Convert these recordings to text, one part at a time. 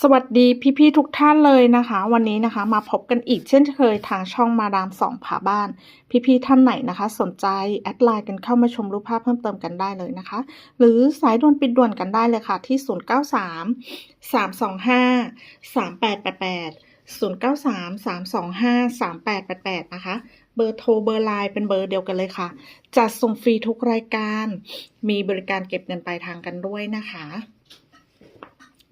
สวัสดีพี่ๆทุกท่านเลยนะคะ วันนี้นะคะมาพบกันอีกเช่นเคยทางช่องมาดามสองผาบ้าน พี่ๆท่านไหนนะคะ สนใจแอดไลน์กันเข้ามาชมรูปภาพเพิ่มเติมกันได้เลยนะคะ หรือสายด่วนปิดด่วนกันได้เลยค่ะที่ 093 325 3888 093 325 3888 นะคะ เบอร์โทรเบอร์ไลน์เป็นเบอร์เดียวกันเลยค่ะจัดส่งฟรีทุกรายการ มีบริการเก็บเงินปลายทางกันด้วยนะคะ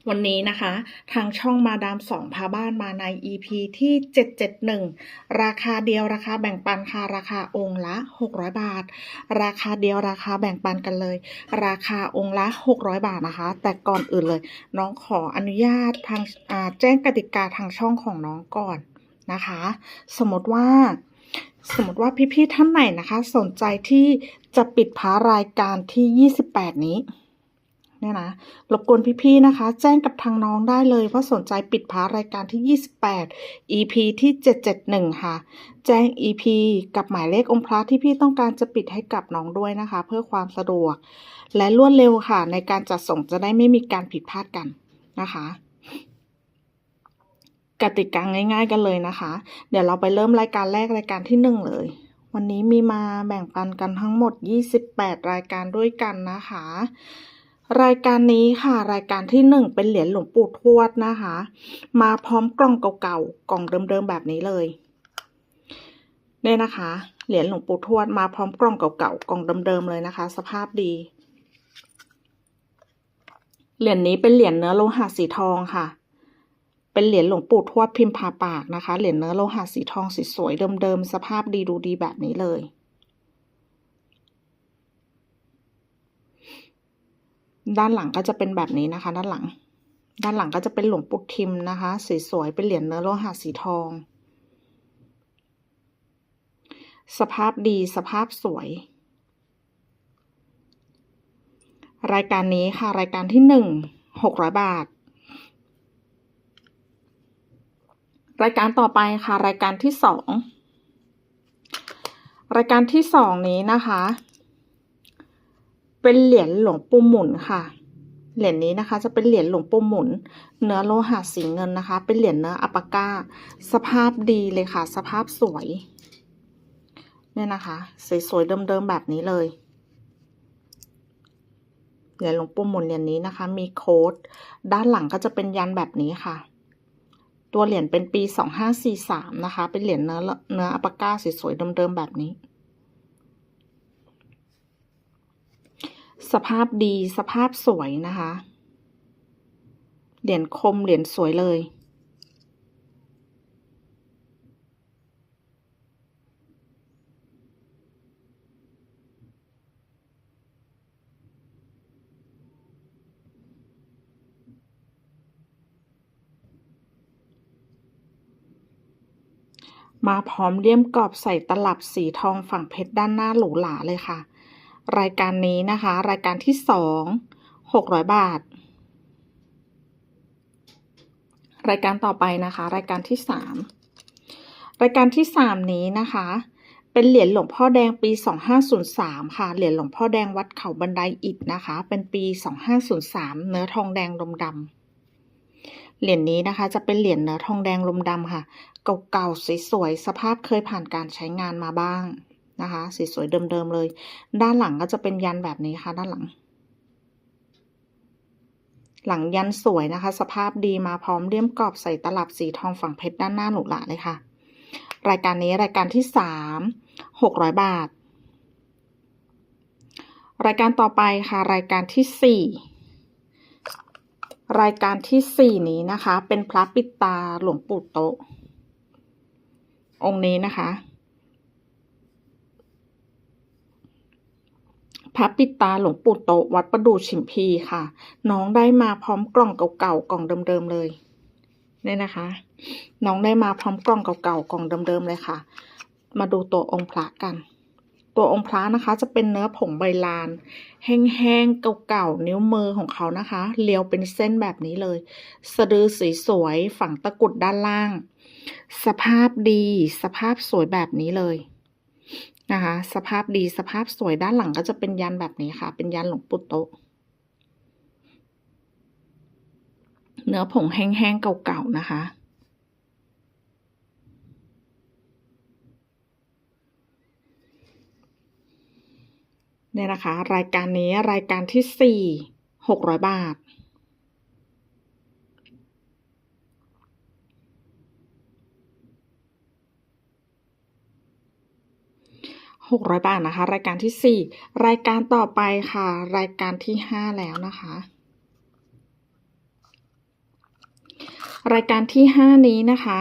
วันนี้นะคะ ทางช่องมาดามสองพาบ้านมาใน EP ที่ 771 ราคาเดียวราคาแบ่งปันค่ะราคาองค์ละ 600 บาท ราคาเดียวราคาแบ่งปันกันเลย ราคาองค์ละ 600 บาทนะคะ แต่ก่อนอื่นเลย น้องขออนุญาตทางแจ้งกติกาทางช่องของน้องก่อนนะคะ สมมติว่าสมมติว่าพี่ๆท่านไหนนะคะ สนใจที่จะปิดพารายการที่ 28 นี้ เนี่ยนะรบกวนพี่ๆนะคะ แจ้งกับทางน้องได้เลยว่าสนใจปิดพารายการที่ 28 EP ที่ 771 ค่ะ แจ้ง EP กับหมายเลของค์พระที่พี่ต้องการจะปิดให้กับน้องด้วยนะคะ เพื่อความสะดวก และรวดเร็วค่ะ ในการจัดส่งจะได้ไม่มีการผิดพลาดกันนะคะกติกาง่าย ๆ กันเลยนะคะ เดี๋ยวเราไปเริ่มรายการแรกรายการที่หนึ่งเลย วันนี้มีมาแบ่งปันกันทั้งหมด 28 รายการด้วยกันนะคะ รายการนี้ค่ะ รายการที่หนึ่งเป็นเหรียญหลวงปู่ทวดนะคะ มาพร้อมกล่องเก่าๆกล่องเดิมๆแบบนี้เลยเนี่ยนะคะ เหรียญหลวงปู่ทวดมาพร้อมกล่องเก่าๆกล่องเดิมๆเลยนะคะ สภาพดี เหรียญนี้เป็นเหรียญเนื้อโลหะสีทองค่ะ เป็นเหรียญหลวงปู่ทวดพิมพ์ผ่าปากนะคะ เหรียญเนื้อโลหะสีทองสีสวยเดิมๆสภาพดีดูดีแบบนี้เลย ด้านหลังก็จะเป็นแบบนี้นะคะ ด้านหลัง ด้านหลังก็จะเป็นหลวงปู่ทิมนะคะสสวยๆเป็นเหรียญเนื้อโลหะสีทอง สภาพดีสภาพสวย รายการนี้ค่ะ รายการที่หนึ่งหกร้อยบาท รายการต่อไปค่ะ รายการที่สองรายการที่สองนี้นะคะ เป็นเหรียญหลวงปู่หมุนค่ะ เหรียญนี้นะคะ จะเป็นเหรียญหลวงปู่หมุน เนื้อโลหะสีเงินนะคะ เป็นเหรียญเนื้ออัปปาก้าสภาพดีเลยค่ะ สภาพสวย เนี่ยนะคะสวยๆเดิมๆแบบนี้เลยเหรียญหลวงปู่หมุนเหรียญนี้นะคะ มีโค้ดด้านหลังก็จะเป็นยันแบบนี้ค่ะ ตัวเหรียญเป็นปี2543นะคะ เป็นเหรียญเนื้อเนื้ออัปปาก้าสวยๆเดิมๆแบบนี้ สภาพดีสภาพสวยนะคะ เหรียญคมเหรียญสวยเลย มาพร้อมเลี่ยมกรอบใส่ตลับสีทองฝั่งเพชรด้านหน้าหรูหราเลยค่ะ รายการนี้นะคะ รายการที่สองหกร้อยบาท รายการต่อไปนะคะ รายการที่สามรายการที่สามนี้นะคะ เป็นเหรียญหลวงพ่อแดงปี2503ค่ะ เหรียญหลวงพ่อแดงวัดเขาบันไดอิฐนะคะ เป็นปี2503เนื้อทองแดงลมดำเหรียญนี้นะคะ จะเป็นเหรียญเนื้อทองแดงลมดำค่ะ เก่าๆสวยๆสภาพเคยผ่านการใช้งานมาบ้าง นะคะสวยเดิมๆเลย ด้านหลังก็จะเป็นยันแบบนี้ค่ะด้านหลัง หลังยันสวยนะคะ สภาพดีมาพร้อมเลี่ยมกรอบใส่ตลับสีทองฝั่งเพชรด้านหน้าหนูหลาเลยค่ะ รายการนี้รายการที่สามหกร้อยบาท รายการต่อไปค่ะ รายการที่สี่รายการที่สี่นี้นะคะ เป็นพระปิดตาหลวงปู่โตองค์นี้นะคะ พระปิดตาหลวงปู่โตวัดประดู่ฉิมพีค่ะ น้องได้มาพร้อมกล่องเก่าๆกล่องเดิมๆเลยเนี่ยนะคะ น้องได้มาพร้อมกล่องเก่าๆกล่องเดิมๆเลยค่ะ มาดูตัวองค์พระกัน ตัวองค์พระนะคะ จะเป็นเนื้อผงใบลาน แห้งๆเก่าๆนิ้วมือของเขานะคะเรียวเป็นเส้นแบบนี้เลย สะดือสีสวยฝังตะกุดด้านล่าง สภาพดีสภาพสวยแบบนี้เลย นะคะ สภาพดีสภาพสวยด้านหลังก็จะเป็นยันแบบนี้ค่ะ เป็นยันหลวงปู่โตเนื้อผงแห้งๆเก่าๆนะคะ เนี่ยนะคะ รายการนี้รายการที่สี่หกร้อยบาท หกร้อยบาทนะคะ รายการที่สี่รายการต่อไปค่ะ รายการที่ห้าแล้วนะคะ รายการที่ห้านี้นะคะ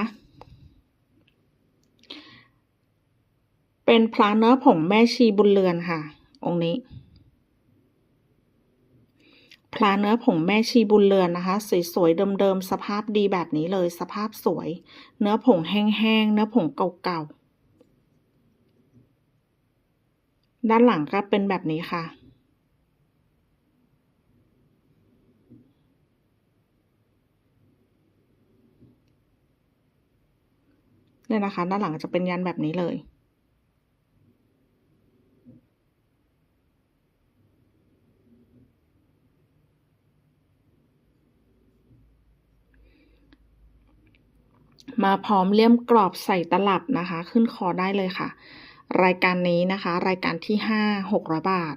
เป็นพระเนื้อผงแม่ชีบุญเรือนค่ะ องค์นี้พระเนื้อผงแม่ชีบุญเรือนนะคะ สวยๆเดิมๆสภาพดีแบบนี้เลย สภาพสวย เนื้อผงแห้งๆเนื้อผงเก่าๆ ด้านหลังก็เป็นแบบนี้ค่ะ เนี่ยนะคะ ด้านหลังจะเป็นยันแบบนี้เลยมาพร้อมเลี่ยมกรอบใส่ตลับนะคะ ขึ้นคอได้เลยค่ะ รายการนี้นะคะ รายการที่ห้าหกร้อยบาท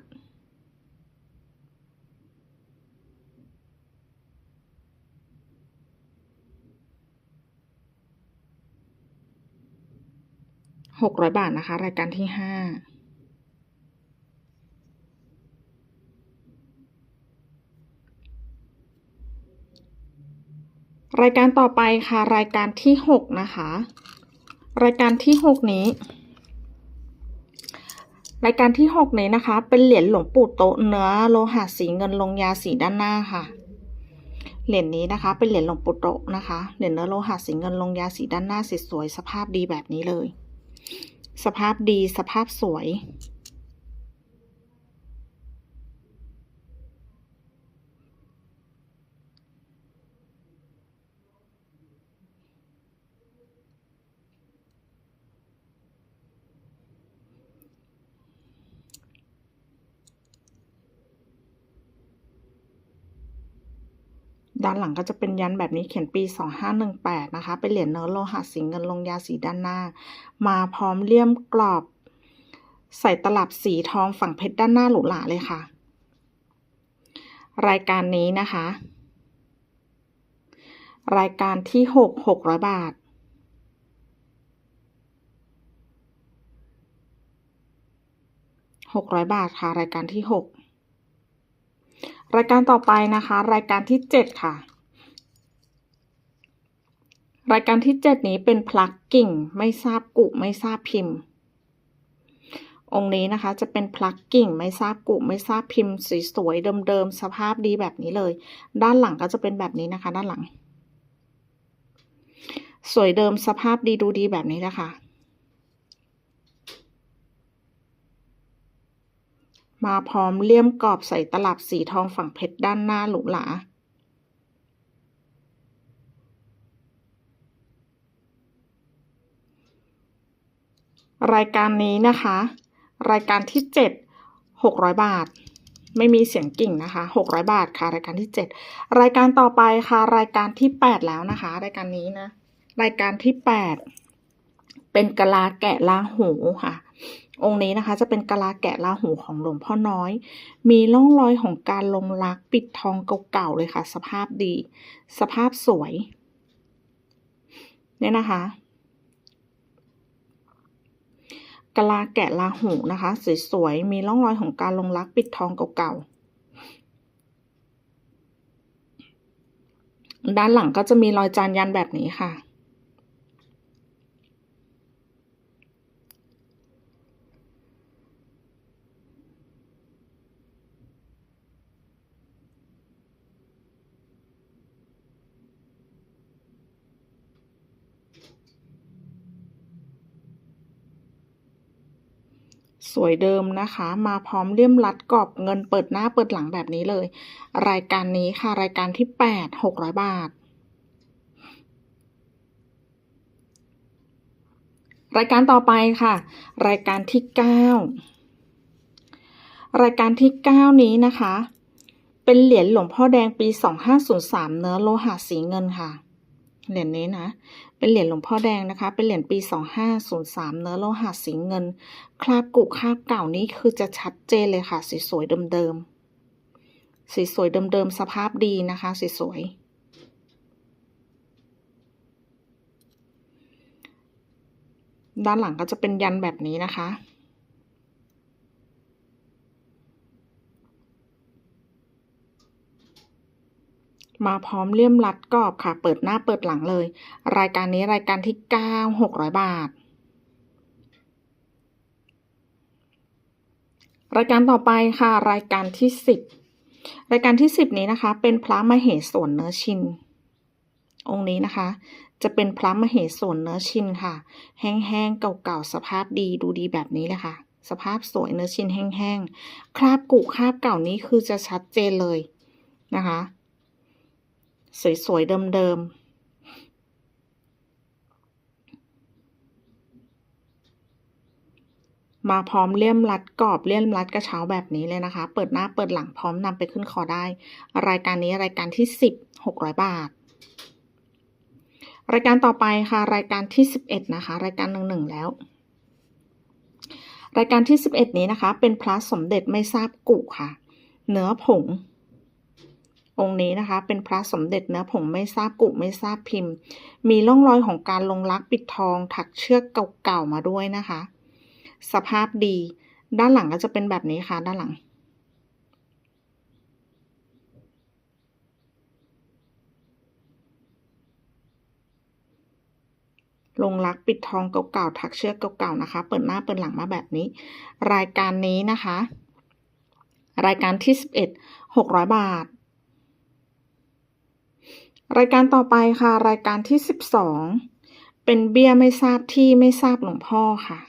หกร้อยบาทนะคะ รายการที่ห้ารายการต่อไปค่ะ รายการที่หกนะคะ รายการที่หกนี้ รายการที่หกนี้นะคะ เป็นเหรียญหลวงปู่โตเนื้อโลหะสีเงินลงยาสีด้านหน้าค่ะเหรียญนี้นะคะ เป็นเหรียญหลวงปู่โตนะคะเหรียญเนื้อโลหะสีเงินลงยาสีด้านหน้าสวยสภาพดีแบบนี้เลย สภาพดีสภาพสวย ด้านหลังก็จะเป็นยันแบบนี้เขียนปี 2518 นะคะ เป็นเหรียญเนื้อโลหะสีเงินลงยาสีด้านหน้า มาพร้อมเลี่ยมกรอบ ใส่ตลับสีทองฝั่งเพชรด้านหน้าหรูหราเลยค่ะ รายการนี้นะคะ รายการที่หกหกร้อยบาทหกร้อยบาทค่ะ รายการที่หก รายการต่อไปนะคะ รายการที่เจ็ดค่ะ รายการที่เจ็ดนี้เป็นพลักกิ่งไม่ทราบกุไม่ทราบพิมพ์ องค์นี้นะคะจะเป็นพลักกิ่งไม่ทราบกุไม่ทราบพิมพ์สวยๆเดิมๆสภาพดีแบบนี้เลย ด้านหลังก็จะเป็นแบบนี้นะคะ ด้านหลัง สวยเดิมสภาพดีดูดีแบบนี้นะคะ มาพร้อมเลี่ยมกรอบใส่ตลับสีทองฝั่งเพชรด้านหน้าหรูหรา รายการนี้นะคะ รายการที่เจ็ดหกร้อยบาท ไม่มีเสียงกิ่งนะคะหกร้อยบาทค่ะ รายการที่เจ็ดรายการต่อไปค่ะ รายการที่แปดแล้วนะคะ รายการนี้นะ รายการที่แปดเป็นกะลาแกะลางหูค่ะ องค์นี้นะคะ จะเป็นกะลาแกะลาหูของหลวงพ่อน้อย มีร่องรอยของการลงลักปิดทองเก่าๆเลยค่ะ สภาพดี สภาพสวย เนี่ยนะคะกะลาแกะลาหูนะคะ สวยๆ มีร่องรอยของการลงลักปิดทองเก่าๆ ด้านหลังก็จะมีรอยจานยันแบบนี้ค่ะ สวยเดิมนะคะ มาพร้อมเลี่ยมรัดกรอบเงินเปิดหน้าเปิดหลังแบบนี้เลย รายการนี้ค่ะ รายการที่แปดหกร้อยบาท รายการต่อไปค่ะ รายการที่เก้ารายการที่เก้านี้นะคะ เป็นเหรียญหลวงพ่อแดงปี2503เนื้อโลหะสีเงินค่ะ เหรียญนี้นะ เป็นเหรียญหลวงพ่อแดงนะคะ เป็นเหรียญปี 2503 เนื้อโลหะสีเงิน คราบกุคราบเก่านี้คือจะชัดเจนเลยค่ะสสวยๆเดิมๆสสวยๆเดิมๆ สภาพดีนะคะสวยๆด้านหลังก็จะเป็นยันแบบนี้นะคะ มาพร้อมเลี่ยมรัดกรอบค่ะ เปิดหน้าเปิดหลังเลย รายการนี้รายการที่ 9 600 บาท รายการต่อไปค่ะ รายการที่ 10 รายการที่ 10 นี้นะคะ เป็นพระมเหสวนเนื้อชิน องค์นี้นะคะ จะเป็นพระมเหสวนเนื้อชินค่ะ แห้งๆเก่าๆสภาพดีดูดีแบบนี้เลยค่ะสภาพสวยเนื้อชินแห้งๆ คราบกุคราบเก่านี้คือจะชัดเจนเลยนะคะ สวย ๆ เดิม ๆมาพร้อมเลี่ยมรัดกรอบเลี่ยมรัดกระเช้าแบบนี้เลยนะคะ เปิดหน้าเปิดหลังพร้อมนำไปขึ้นคอได้ รายการนี้รายการที่สิบหกร้อยบาท รายการต่อไปค่ะ รายการที่สิบเอ็ดนะคะ รายการหนึ่งหนึ่งแล้ว รายการที่สิบเอ็ดนี้นะคะ เป็นพระสมเด็จไม่ทราบกุค่ะ เนื้อผง องค์นี้นะคะ เป็นพระสมเด็จเนื้อผงไม่ทราบกุไม่ทราบพิมพ์ มีร่องรอยของการลงลักปิดทองถักเชือกเก่าๆมาด้วยนะคะ สภาพดี ด้านหลังก็จะเป็นแบบนี้ค่ะ ด้านหลัง ลงลักปิดทองเก่าๆถักเชือกเก่าๆนะคะ เปิดหน้าเปิดหลังมาแบบนี้ รายการนี้นะคะ รายการที่สิบเอ็ดหกร้อยบาท รายการต่อไปค่ะ รายการที่สิบสองเป็นเบี้ยไม่ทราบที่ไม่ทราบหลวงพ่อค่ะ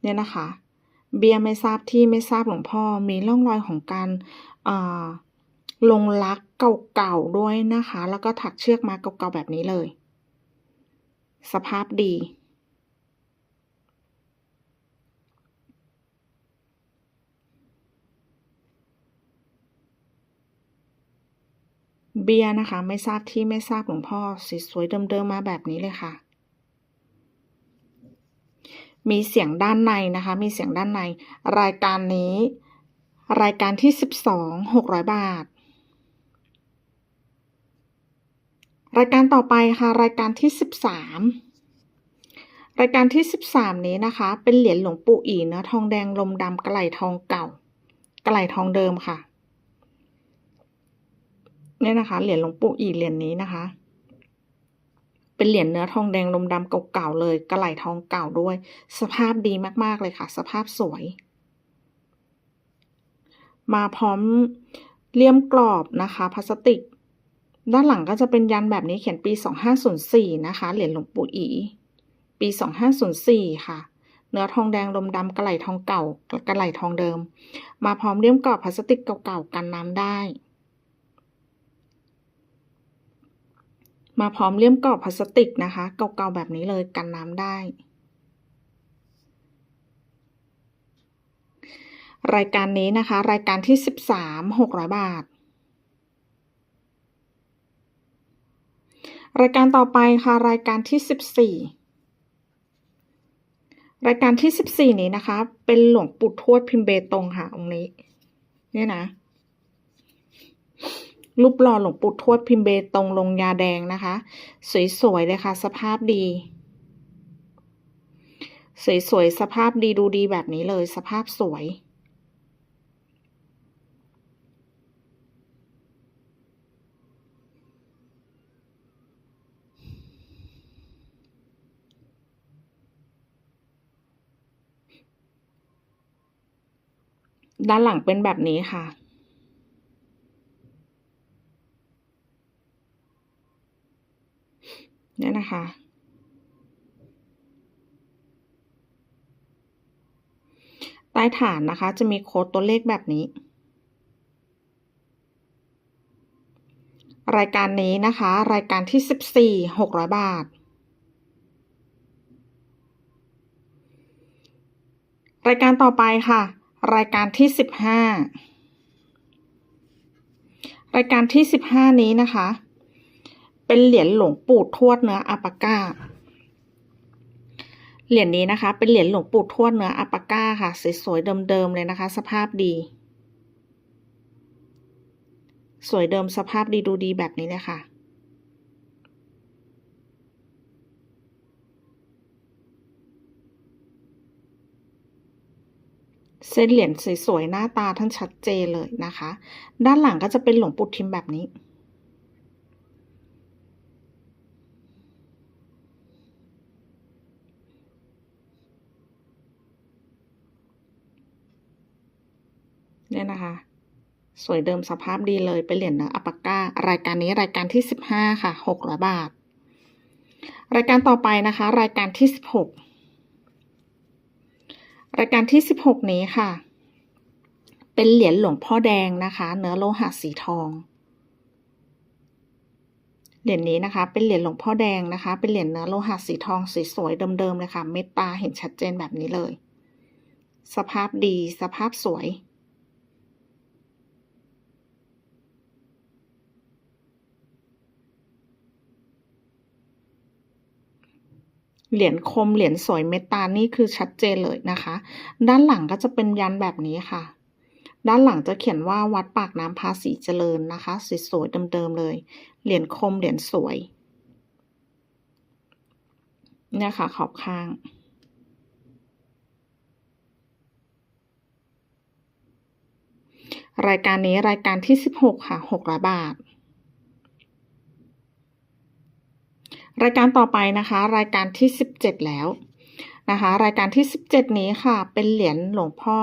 เนี่ยนะคะ เบี้ยไม่ทราบที่ไม่ทราบหลวงพ่อ มีร่องรอยของการลงลักเก่าๆด้วยนะคะ แล้วก็ถักเชือกมาเก่าๆแบบนี้เลย สภาพดี เบียนะคะ ไม่ทราบที่ไม่ทราบหลวงพ่อสวยเดิมๆมาแบบนี้เลยค่ะ มีเสียงด้านในนะคะ มีเสียงด้านใน รายการนี้ รายการที่สิบสองหกร้อยบาท รายการต่อไปค่ะ รายการที่สิบสามรายการที่สิบสามนี้นะคะ เป็นเหรียญหลวงปู่อีเนื้อทองแดงลมดำกระไหลทองเก่า กระไหลทองเดิมค่ะ เนี่ยนะคะ เหรียญหลวงปู่อีเหรียญนี้นะคะ เป็นเหรียญเนื้อทองแดงลมดำเก่าๆเลยกระไหลทองเก่าด้วย สภาพดีมากๆเลยค่ะ สภาพสวย มาพร้อมเลี่ยมกรอบนะคะพลาสติก ด้านหลังก็จะเป็นยันแบบนี้เขียนปี 2504 นะคะ เหรียญหลวงปู่อี ปี 2504 ค่ะเนื้อทองแดงลมดำกระไหลทองเก่ากระไหลทองเดิม มาพร้อมเลี่ยมกรอบพลาสติกเก่าๆกันน้ำได้ มาพร้อมเลี่ยมกรอบพลาสติกนะคะ เก่าๆแบบนี้เลยกันน้ำได้ รายการนี้นะคะ รายการที่สิบสามหกร้อยบาท รายการต่อไปค่ะ รายการที่สิบสี่รายการที่สิบสี่นี้นะคะ เป็นหลวงปู่ทวดพิมพ์เบตงค่ะองค์นี้ เนี่ยนะ รูปหล่อหลวงปู่ทวดพิมพ์เบตงลงยาแดงนะคะ สวยๆเลยค่ะ สภาพดี สวยๆสภาพดีดูดีแบบนี้เลย สภาพสวยด้านหลังเป็นแบบนี้ค่ะ เนี่ยนะคะ ใต้ฐานนะคะจะมีโค้ดตัวเลขแบบนี้ รายการนี้นะคะ รายการที่สิบสี่หกร้อยบาท รายการต่อไปค่ะ รายการที่สิบห้ารายการที่สิบห้านี้นะคะ เป็นเหรียญหลวงปู่ทวดเนื้ออัปาก้า เหรียญนี้นะคะ เป็นเหรียญหลวงปู่ทวดเนื้ออัปาก้าค่ะสวยๆเดิมๆเลยนะคะ สภาพดี สวยเดิมสภาพดีดูดีแบบนี้เลยค่ะเส้นเหรียญสวยๆ หน้าตาท่านชัดเจนเลยนะคะ ด้านหลังก็จะเป็นหลวงปู่ทิมแบบนี้ เนี่ยนะคะ สวยเดิมสภาพดีเลยเป็นเหรียญเนื้ออัปปาก้ารายการนี้รายการที่สิบห้าค่ะหกร้อยบาท รายการต่อไปนะคะ รายการที่สิบหกรายการที่สิบหกนี้ค่ะ เป็นเหรียญหลวงพ่อแดงนะคะ เนื้อโลหะสีทองเหรียญนี้นะคะ เป็นเหรียญหลวงพ่อแดงนะคะ เป็นเหรียญเนื้อโลหะสีทองสีสวยเดิมๆเลยค่ะ เม็ดตาเห็นชัดเจนแบบนี้เลย สภาพดีสภาพสวย เหรียญคมเหรียญสวยเมตานี่คือชัดเจนเลยนะคะ ด้านหลังก็จะเป็นยันแบบนี้ค่ะ ด้านหลังจะเขียนว่าวัดปากน้ำภาษีเจริญนะคะสวยๆเดิมๆเลย เหรียญคมเหรียญสวยเนี่ยค่ะขอบข้างรายการนี้รายการที่สิบหกค่ะหกร้อยบาท รายการต่อไปนะคะ รายการที่สิบเจ็ดแล้วนะคะ รายการที่สิบเจ็ดนี้ค่ะ เป็นเหรียญหลวงพ่อ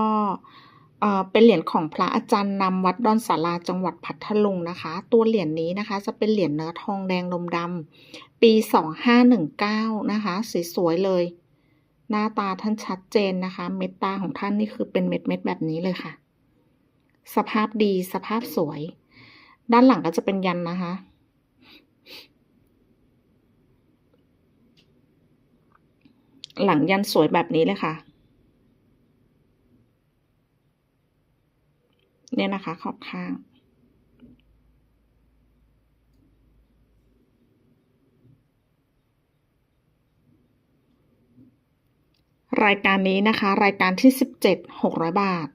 เอ่อเป็นเหรียญของพระอาจารย์นำวัดดอนสาราจังหวัดพัทลุงนะคะ ตัวเหรียญนี้นะคะ จะเป็นเหรียญเนื้อทองแดงลมดำปีสองห้าหนึ่งเก้านะคะสวยๆเลย หน้าตาท่านชัดเจนนะคะ เม็ดตาของท่านนี่คือเป็นเม็ดเม็ดๆแบบนี้เลยค่ะ สภาพดีสภาพสวย ด้านหลังก็จะเป็นยันนะคะ หลังยันสวยแบบนี้เลยค่ะ เนี่ยนะคะขอบข้าง รายการนี้นะคะ รายการที่สิบเจ็ดหกร้อยบาท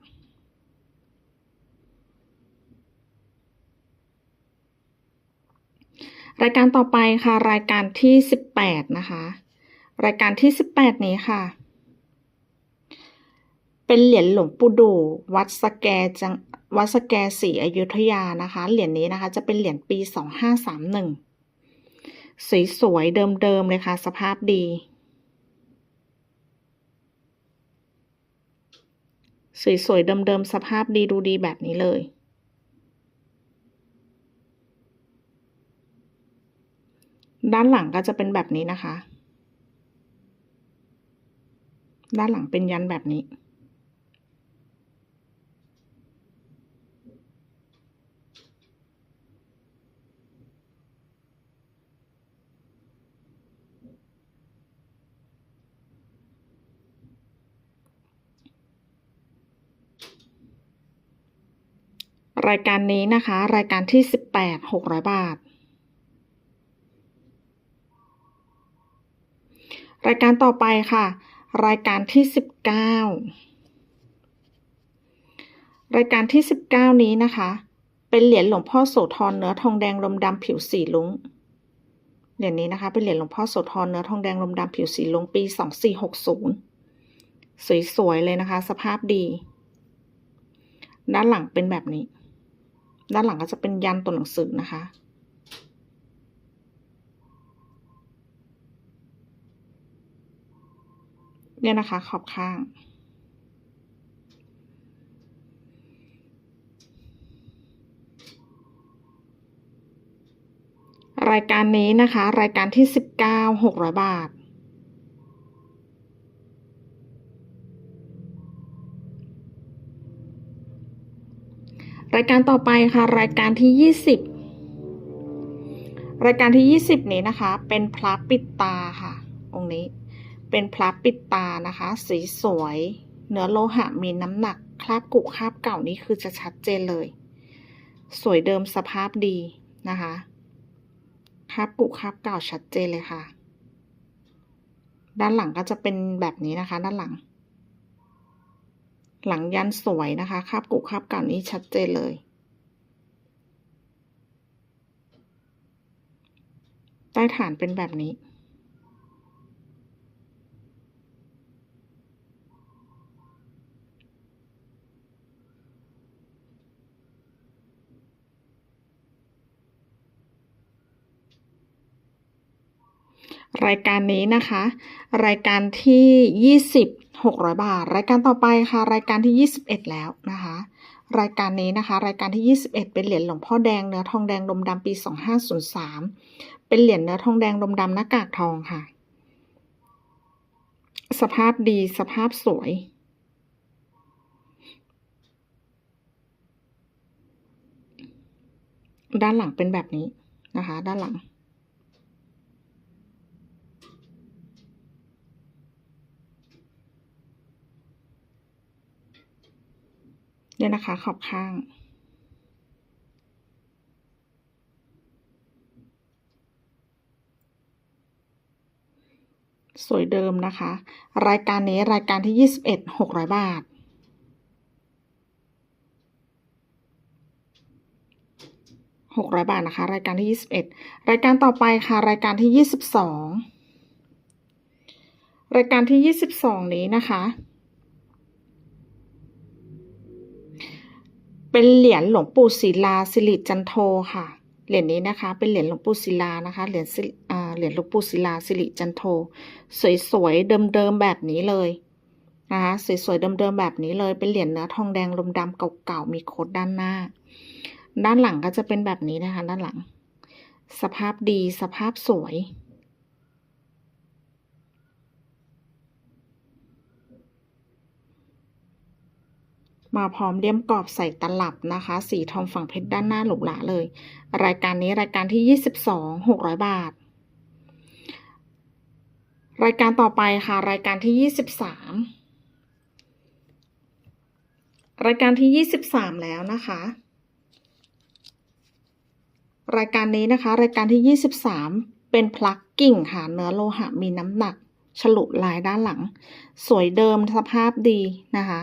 รายการต่อไปค่ะ รายการที่สิบแปดนะคะ รายการที่สิบแปดนี้ค่ะ เป็นเหรียญหลวงปู่ดูวัดสแกจังวัดสแกศรีอยุธยานะคะ เหรียญนี้นะคะ จะเป็นเหรียญปีสองห้าสามหนึ่งสวยๆเดิมๆเลยค่ะ สภาพดีสวยๆเดิมๆสภาพดีดูดีแบบนี้เลยด้านหลังก็จะเป็นแบบนี้นะคะ ด้านหลังเป็นยันแบบนี้ รายการนี้นะคะ รายการที่สิบแปดหกร้อยบาทรายการต่อไปค่ะ รายการที่สิบเก้ารายการที่สิบเก้านี้นะคะ เป็นเหรียญหลวงพ่อโสธรเนื้อทองแดงลมดำผิวสีลุงเหรียญนี้นะคะ เป็นเหรียญหลวงพ่อโสธรเนื้อทองแดงลมดำผิวสีลุงปีสองสี่หกศูนย์สวยๆเลยนะคะ สภาพดี ด้านหลังเป็นแบบนี้ ด้านหลังก็จะเป็นยันตัวหนังสือนะคะ เนี่ยนะคะ ขอบข้าง รายการนี้นะคะ รายการที่สิบเก้าหกร้อยบาท รายการต่อไปค่ะ รายการที่ยี่สิบรายการที่ยี่สิบนี้นะคะ เป็นพระปิดตาค่ะ องค์นี้ เป็นพระปิดตานะคะ สีสวย เนื้อโลหะมีน้ำหนัก คราบกุคราบเก่านี่คือจะชัดเจนเลย สวยเดิมสภาพดีนะคะ คราบกุคาบเก่าชัดเจนเลยค่ะ ด้านหลังก็จะเป็นแบบนี้นะคะ ด้านหลัง หลังยันสวยนะคะ คราบกุคาบเก่านี้ชัดเจนเลยใต้ฐานเป็นแบบนี้ รายการนี้นะคะ รายการที่ยี่สิบหกร้อยบาท รายการต่อไปค่ะ รายการที่ยี่สิบเอ็ดแล้วนะคะ รายการนี้นะคะ รายการที่ยี่สิบเอ็ดเป็นเหรียญหลวงพ่อแดงเนื้อทองแดงดมดำปีสองห้าศูนย์สามเป็นเหรียญเนื้อทองแดงดมดำหน้ากากทองค่ะ สภาพดีสภาพสวยด้านหลังเป็นแบบนี้นะคะ ด้านหลัง เนี่ยนะคะขอบข้าง สวยเดิมนะคะ รายการนี้รายการที่ยี่สิบเอ็ดหกร้อยบาทหกร้อยบาทนะคะ รายการที่ยี่สิบเอ็ดรายการต่อไปค่ะ รายการที่ยี่สิบสองรายการที่ยี่สิบสองนี้นะคะ เป็นเหรียญหลวงปู่ศิลาสิริจันโทค่ะ เหรียญนี้นะคะ เป็นเหรียญหลวงปู่ศิลานะคะ เหรียญเหรียญหลวงปู่ศิลาสิริจันโท สวยๆเดิมๆแบบนี้เลยนะคะสวยๆเดิมๆแบบนี้เลย เป็นเหรียญเนื้อทองแดงลมดำเก่าๆมีโคดด้านหน้า ด้านหลังก็จะเป็นแบบนี้นะคะ ด้านหลัง สภาพดีสภาพสวย มาพร้อมเลี่ยมกรอบใส่ตลับนะคะ สีทองฝั่งเพชรด้านหน้าหลุกหลาเลย รายการนี้รายการที่ยี่สิบสองหกร้อยบาท รายการต่อไปค่ะ รายการที่ยี่สิบสามรายการที่ยี่สิบสามแล้วนะคะ รายการนี้นะคะ รายการที่ยี่สิบสามเป็นพลักกิ่งค่ะเนื้อโลหะมีน้ำหนัก ฉลุลายด้านหลัง สวยเดิมสภาพดีนะคะ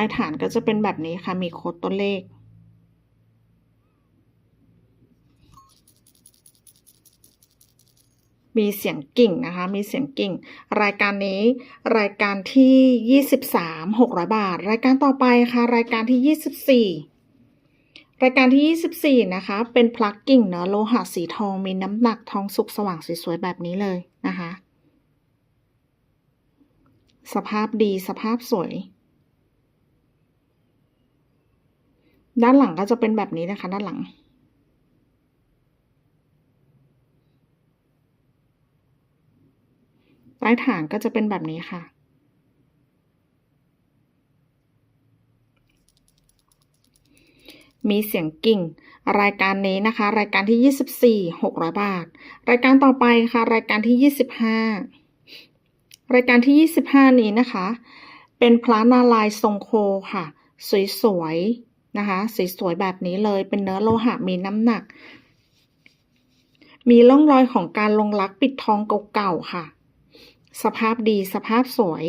ใต้ฐานก็จะเป็นแบบนี้ค่ะ มีโค้ดตัวเลข มีเสียงกิ่งนะคะ มีเสียงกิ่ง รายการนี้รายการที่ยี่สิบสามหกร้อยบาท รายการต่อไปค่ะ รายการที่ยี่สิบสี่รายการที่ยี่สิบสี่นะคะ เป็นพลักกิ่งเนาะโลหะสีทองมีน้ำหนักทองสุกสว่างสวยๆแบบนี้เลยนะคะ สภาพดีสภาพสวย ด้านหลังก็จะเป็นแบบนี้นะคะ ด้านหลัง ใต้ฐานก็จะเป็นแบบนี้ค่ะ มีเสียงกิ่ง รายการนี้นะคะ รายการที่ยี่สิบสี่หกร้อยบาท รายการต่อไปค่ะ รายการที่ยี่สิบห้ารายการที่ยี่สิบห้านี้นะคะ เป็นพระนารายณ์ทรงโคค่ะ สวยๆ นะคะสวยๆแบบนี้เลยเป็นเนื้อโลหะมีน้ำหนัก มีร่องรอยของการลงลักปิดทองเก่าๆค่ะ สภาพดีสภาพสวย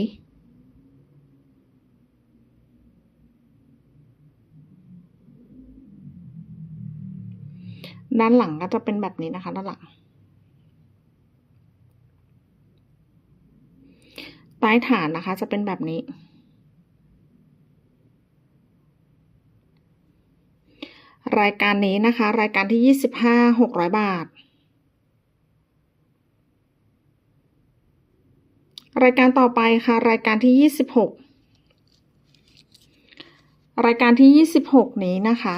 ด้านหลังก็จะเป็นแบบนี้นะคะ ด้านหลัง ใต้ฐานนะคะจะเป็นแบบนี้ รายการนี้นะคะ รายการที่ยี่สิบห้าหกร้อยบาท รายการต่อไปค่ะ รายการที่ยี่สิบหกรายการที่ยี่สิบหกนี้นะคะ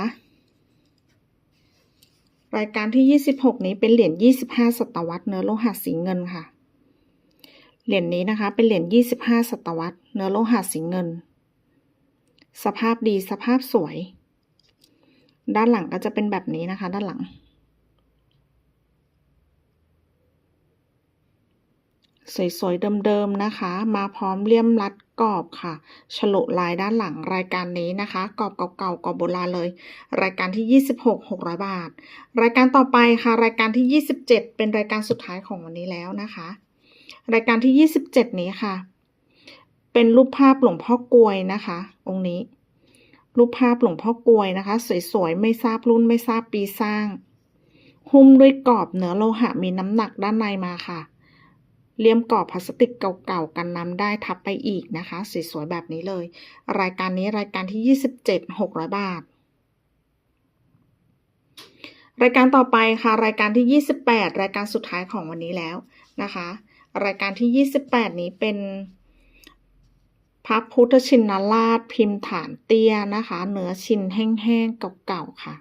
รายการที่ยี่สิบหกนี้เป็นเหรียญยี่สิบห้าศตวรรษเนื้อโลหะสีเงินค่ะ เหรียญนี้นะคะ เป็นเหรียญยี่สิบห้าศตวรรษเนื้อโลหะสีเงิน สภาพดีสภาพสวย ด้านหลังก็จะเป็นแบบนี้นะคะ ด้านหลัง สวยๆเดิมๆนะคะ มาพร้อมเลี่ยมรัดกรอบค่ะฉลุลายด้านหลังรายการนี้นะคะกรอบเก่าๆกรอบโบราณเลย รายการที่ 26 600 บาท รายการต่อไปค่ะ รายการที่ 27 เป็นรายการสุดท้ายของวันนี้แล้วนะคะ รายการที่ 27 นี้ค่ะ เป็นรูปภาพหลวงพ่อกลวยนะคะ องค์นี้ รูปภาพหลวงพ่อกวยนะคะ สวยๆ ไม่ทราบรุ่นไม่ทราบปีสร้าง หุ้มด้วยกรอบเนื้อโลหะมีน้ำหนักด้านในมาค่ะ เลี่ยมกรอบพลาสติกเก่าๆ กันน้ำได้ทับไปอีกนะคะ สวยๆ แบบนี้เลย รายการนี้รายการที่ 27 600 บาท รายการต่อไปค่ะ รายการที่ 28 รายการสุดท้ายของวันนี้แล้วนะคะ รายการที่ 28 นี้เป็น พระพุทธชินราชพิมพ์ฐานเตี้ยนะคะ เนื้อชินแห้งๆเก่าๆค่ะ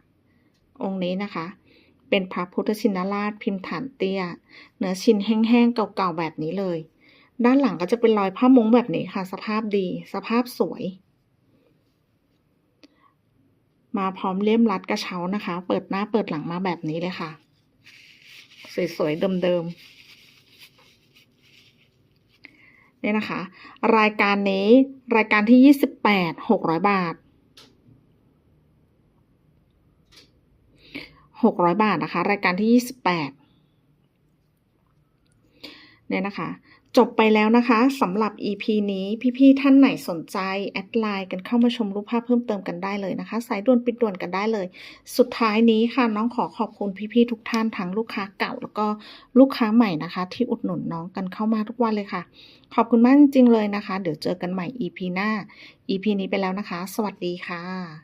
องค์นี้นะคะ เป็นพระพุทธชินราชพิมพ์ฐานเตี้ย เนื้อชินแห้งๆเก่าๆแบบนี้เลย ด้านหลังก็จะเป็นรอยผ้ามุ้งแบบนี้ค่ะ สภาพดี สภาพสวย มาพร้อมเลี่ยมรัดกระเช้านะคะ เปิดหน้าเปิดหลังมาแบบนี้เลยค่ะ สวยๆเดิมๆ เนี่ยนะคะ รายการนี้รายการที่ 28 600 บาท 600 บาทนะคะ รายการที่ 28เนี่ยนะคะ จบไปแล้วนะคะสำหรับ EP นี้พี่ๆท่านไหนสนใจ แอดไลน์กันเข้ามาชมรูปภาพเพิ่มเติมกันได้เลยนะคะ สายด่วนปิดด่วนกันได้เลย สุดท้ายนี้ค่ะน้องขอขอบคุณพี่ๆทุกท่านทั้งลูกค้าเก่า แล้วก็ลูกค้าใหม่นะคะ ที่อุดหนุนน้องกันเข้ามาทุกวันเลยค่ะ ขอบคุณมากจริงๆเลยนะคะ เดี๋ยวเจอกันใหม่ EP หน้า EP นี้ไปแล้วนะคะ สวัสดีค่ะ